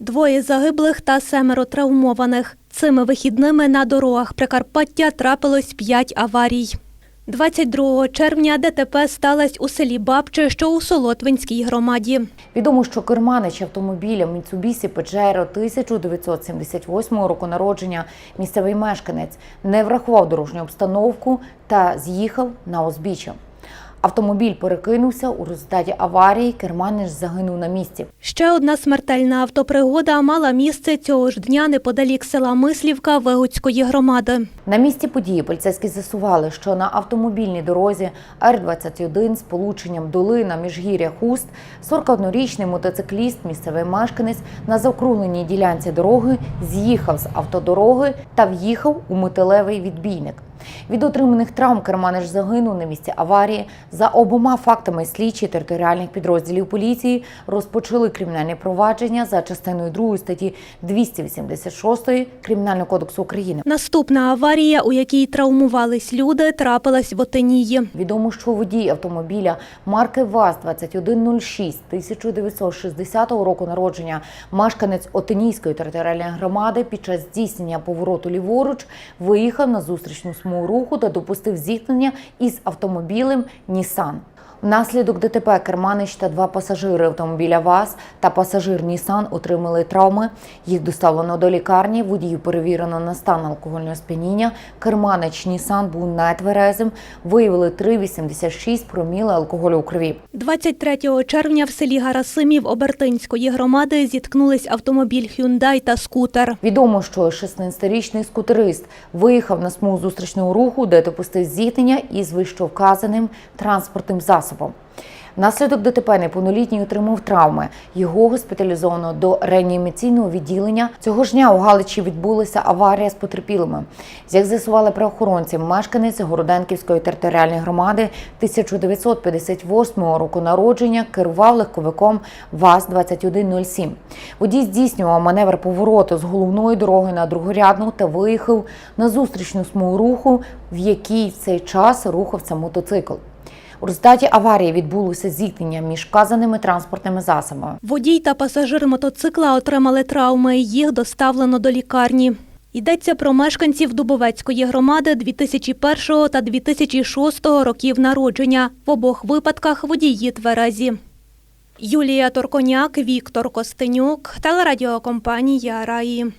Двоє загиблих та семеро травмованих. Цими вихідними на дорогах Прикарпаття трапилось п'ять аварій. 22 червня ДТП сталося у селі Бабче, що у Солотвинській громаді. Відомо, що керманич автомобіля Mitsubishi Pajero 1978 року народження місцевий мешканець не врахував дорожню обстановку та з'їхав на узбіччя. Автомобіль перекинувся у результаті аварії. Керманич загинув на місці. Ще одна смертельна автопригода мала місце цього ж дня неподалік села Мислівка Вигуцької громади. На місці події поліцейські з'ясували, що на автомобільній дорозі Р-21 з полученням долина Міжгір'я Хуст 41-річний мотоцикліст, місцевий мешканець на заокругленій ділянці дороги з'їхав з автодороги та в'їхав у металевий відбійник. Від отриманих травм Керманич загинув на місці аварії. За обома фактами слідчі територіальних підрозділів поліції розпочали кримінальне провадження за частиною 2 статті 286 Кримінального кодексу України. Наступна аварія, у якій травмувались люди, трапилась в Отинії. Відомо, що водій автомобіля марки ВАЗ-2106 1960 року народження, мешканець Отинійської територіальної громади під час здійснення повороту ліворуч виїхав на зустрічну смугу руху та допустив зіткнення із автомобілем Нісан. Внаслідок ДТП Керманич та два пасажири автомобіля ВАЗ та пасажир Нісан отримали травми. Їх доставлено до лікарні. Водію перевірено на стан алкогольного сп'яніння. Керманич Нісан був нетверезим. Виявили 3,86 проміли алкоголю у крові. 23 червня в селі Гарасимів Обертинської громади зіткнулись автомобіль Hyundai та скутер. Відомо, що 16-річний скутерист виїхав на смугу зустрічного руху, де допустив зіткнення із вищовказаним транспортним засобом. Внаслідок ДТП неповнолітній отримав травми. Його госпіталізовано до реанімаційного відділення. Цього ж дня у Галичі відбулася аварія з потерпілими. Як з'ясували правоохоронці, мешканець Городенківської територіальної громади 1958 року народження керував легковиком ВАЗ-2107. Водій здійснював маневр повороту з головної дороги на другорядну та виїхав на зустрічну смугу руху, в якій в цей час рухався мотоцикл. У результаті аварії відбулося зіткнення між вказаними транспортними засобами. Водій та пасажир мотоцикла отримали травми. Їх доставлено до лікарні. Йдеться про мешканців Дубовецької громади 2001 та 2006 років народження. В обох випадках водії тверезі. Юлія Торконяк, Віктор Костенюк, телерадіокомпанія Раї.